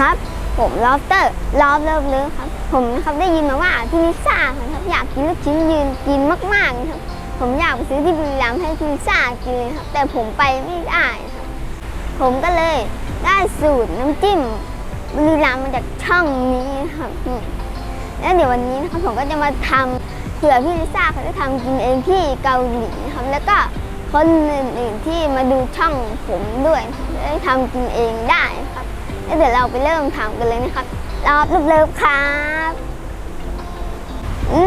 ครับ ผมลอฟเตอร์ลอฟเลิฟเลิฟครับ ผมนะครับได้ยินมาว่าพี่ลิซ่าครับอยากกินลูกชิ้นยืนกินมากๆนะครับผมอยากไปซื้อที่บุรีรัมย์ให้พี่ลิซ่ากินเลยครับ แต่ผมไปไม่ได้ครับ ผมก็เลยได้สูตรน้ำจิ้มบุรีรัมย์มาจากช่องนี้ครับแล้วเดี๋ยววันนี้นะครับผมก็จะมาทำเผื่อพี่ลิซ่าเขาจะทำกินเองที่เกาหลีนะครับ แล้วก็คนอื่นๆที่มาดูช่องผมด้วยจะได้ทำกินเองได้ครับ เดี๋ยวเราไปเริ่มทำกันเลยนะครับรอบรูปเลิฟครับ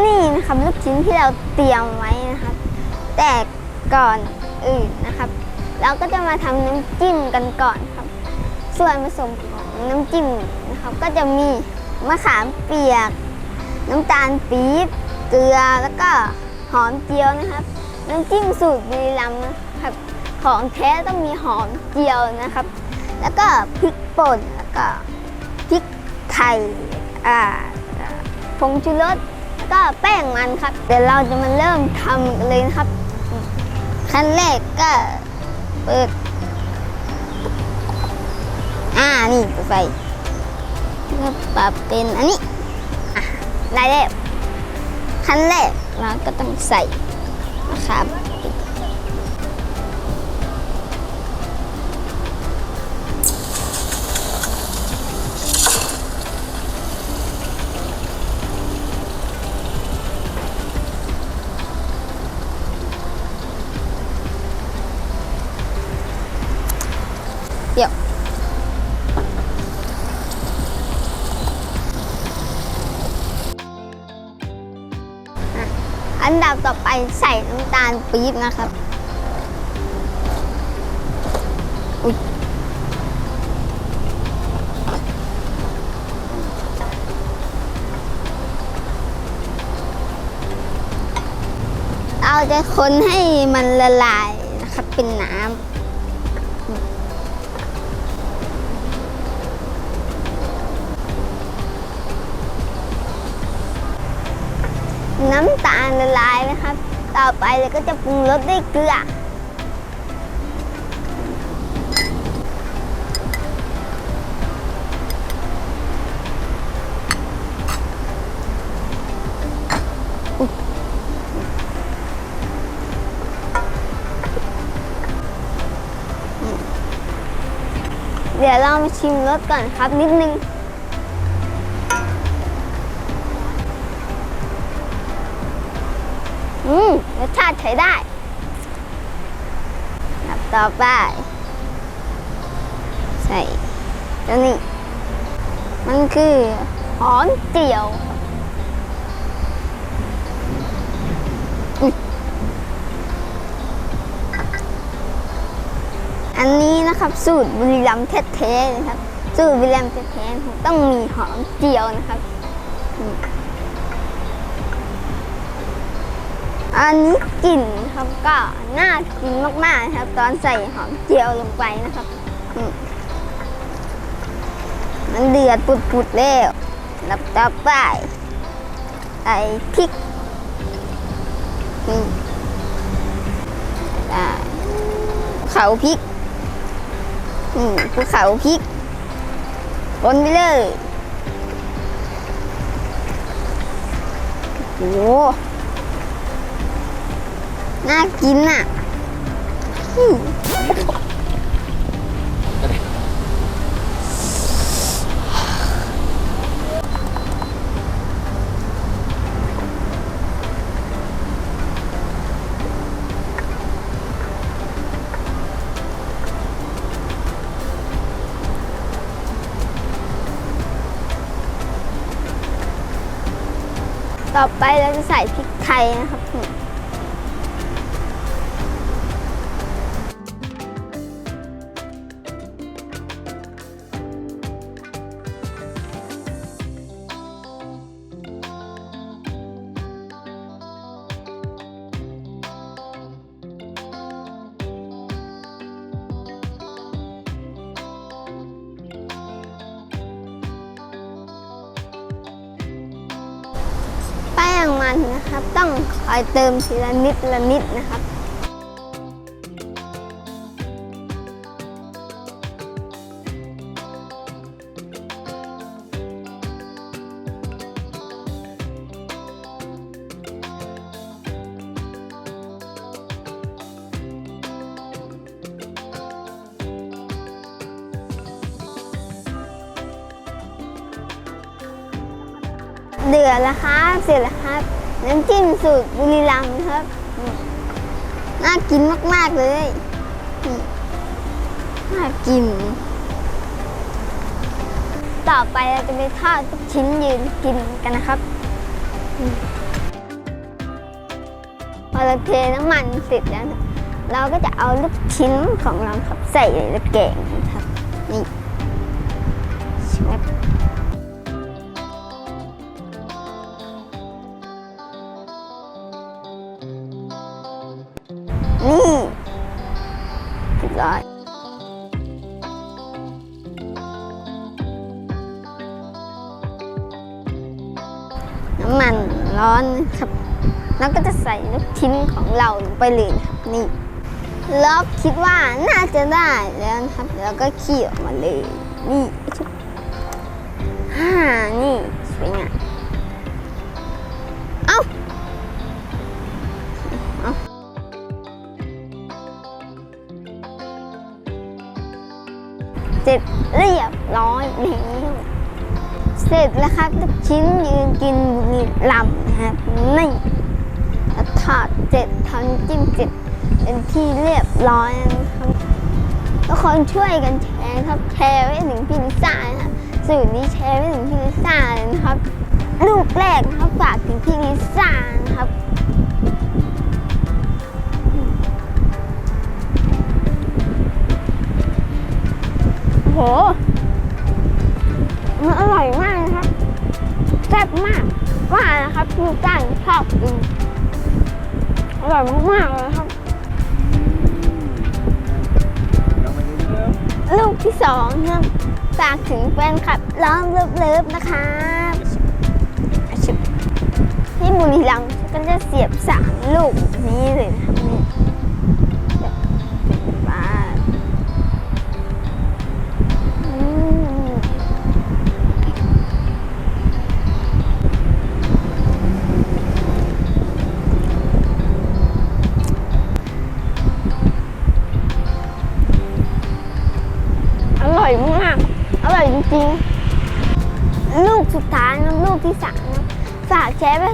นี่นะครับลูกชิ้นที่เราเตรียมไว้นะครับ แต่ก่อนอื่นนะครับ เราก็จะมาทำน้ำจิ้มกันก่อนครับ ส่วนผสมของน้ำจิ้มนะครับ ก็จะมีมะขามเปียก น้ำตาลปี๊บเกลือแล้วก็หอมเจียวนะครับน้ำจิ้มสูตรบุรีรัมย์นะครับ ของแท้ต้องมีหอมเจียวนะครับ แล้วก็พริกป่นแล้วก็พริกไทยอ่าผงชูรสแล้วก็แป้งมันครับเดี๋ยวเราจะมาเริ่มทำกันเลยนะครับ ขั้นแรกก็เปิด อ่านี่เปิดไฟก็ปรับเป็นอันนี้อะได้แล้วขั้นแรกเราก็ต้องใส่นะครับ ใส่น้ำตาลปี๊บนะครับเราจะคนให้มันละลายนะครับเป็นน้ำ น้ำตาลละลายนะครับ ต่อไปเราก็จะปรุงรสด้วยเกลือ เดี๋ยวเรามาชิมรสก่อนครับนิดนึง ใช้ได้ครับต่อไปใส่ตัวนี้ มันคือหอมเจียวอันนี้นะครับสูตรบุรีรัมย์แท้ๆนะครับ สูตรบุรีรัมย์แท้ๆผมต้องมีหอมเจียวนะครับ อันนี้กลิ่นครับก็น่ากินมากๆนะครับ ตอนใส่หอมเจียวลงไปนะครับ มันเดือดปุดๆแล้วรับต่อไปใส่พริกอืมได้ภูเขาพริกอืมภูเขาพริกคนไปเลยโอ้ น่ากินอะต่อไปเราจะใส่พริกไทยนะครับ ครับ ต้องคอยเติมทีละนิดละนิดนะครับเดือดแล้วครับเสร็จแล้วครับ น้ำจิ้มสูตรบุรีรัมย์ครับ น่ากินมาก ๆ เลย น่ากิน ต่อไปเราจะไปทอดลูกชิ้นยืนกินกันนะครับพอเราเทน้ำมันเสร็จแล้ว เราก็จะเอาลูกชิ้นของเราครับใส่ในตะแกรงครับนี่ นี่เรียบร้อยน้ำมันร้อนครับ แล้วก็จะใส่ลูกชิ้นของเราลงไปเลยครับนี่แล้วคิดว่าน่าจะได้แล้วนะครับ แล้วก็ขี่ออกมาเลย นี่ฮ่านี่สวยงาม เสร็จเรียบร้อยแล้วเสร็จแล้วครับลูกชิ้นยืนกินบุรีรัมนะครับนี่แล้วทอดเสร็จทำจิ้มเสร็จเป็นที่เรียบร้อยนะครับทุกคนช่วยกันแชร์ครับแชร์ไว้ถึงพี่ลิซ่านะครับสื่อนี้แชร์ไว้ถึงพี่ลิซ่าเลยนะครับลูกแรกนะครับฝากถึงพี่ลิซ่านะครับ นะครับพี่จ้างชอบกินอร่อยมากๆเลยครับลูกที่สองนะครับฝากถึงแฟนคลับล้อมเลิฟๆนะครับที่บุรีรัมย์ก็จะเสียบสามลูกแบบนี้เลยนะครับนี่บ้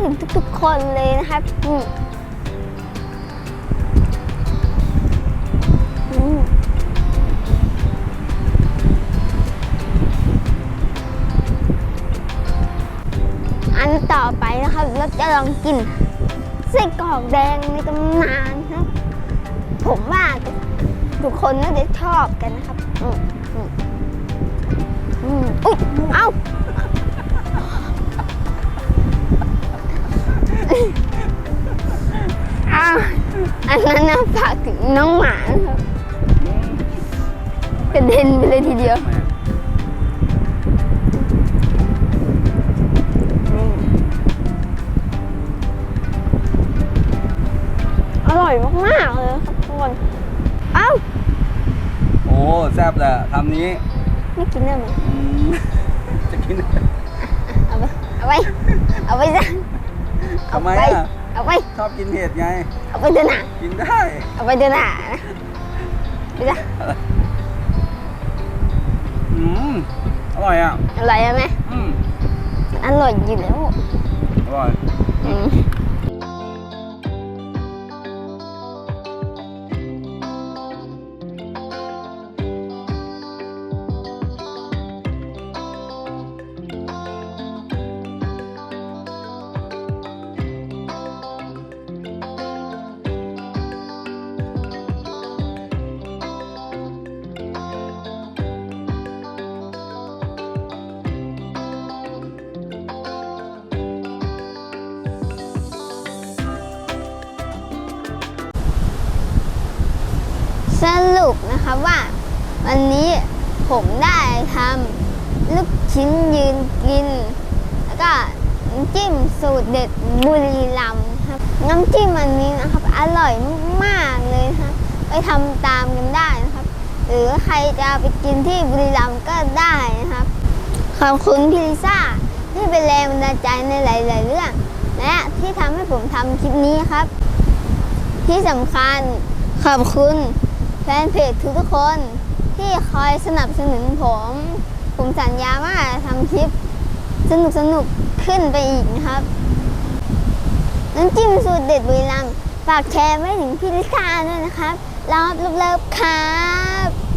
ถึงทุกๆคนเลยนะครับอืมอืมอันต่อไปนะครับเราจะลองกินไส้กรอกแดงในตำนานครับ ผมว่าทุกคนน่าจะชอบกันนะครับ อืมอืมอืมอุ๊ยเอ้า อันนั้นนะฝากถึงน้องหมานะครับกระเด็นไปเลยทีเดียวอืมอร่อยมากๆเลยครับทุกคน เอ้า โอ้แซ่บแหละคำนี้ไม่กินได้ไหมอืมจะกินเอาไป เอาไปเอาไปซะทำไมเอาไปอะ เอาไป ชอบกินเผ็ดไง เอาไปเดินหน้ากินได้ เอาไปเดินหน้านะไปจ้ะอืม อร่อยอะ อร่อยไหมอืม อร่อยอยู่แล้วอร่อย อืม สรุปนะคะว่า วันนี้ผมได้ทำลูกชิ้นยืนกิน แล้วก็น้ำจิ้มสูตรเด็ดบุรีรัมย์ครับ น้ำจิ้มอันนี้นะครับ อร่อยมากๆเลยนะครับ ไปทำตามกันได้นะครับ หรือใครจะไปกินที่บุรีรัมย์ก็ได้นะครับ ขอบคุณพี่ลิซ่าที่เป็นแรงบันดาลใจในหลาย ๆ เรื่อง และที่ทำให้ผมทำคลิปนี้ครับ ที่สำคัญขอบคุณ แฟนเพจทุกๆคนที่คอยสนับสนุนผม ผมสัญญาว่าทำคลิปสนุกสนุกขึ้นไปอีกนะครับน้ำจิ้มสูตรเด็ดบุรีรัมย์ฝากแชร์ไว้ถึงพี่ลิซ่าด้วยนะครับรับเลิฟครับ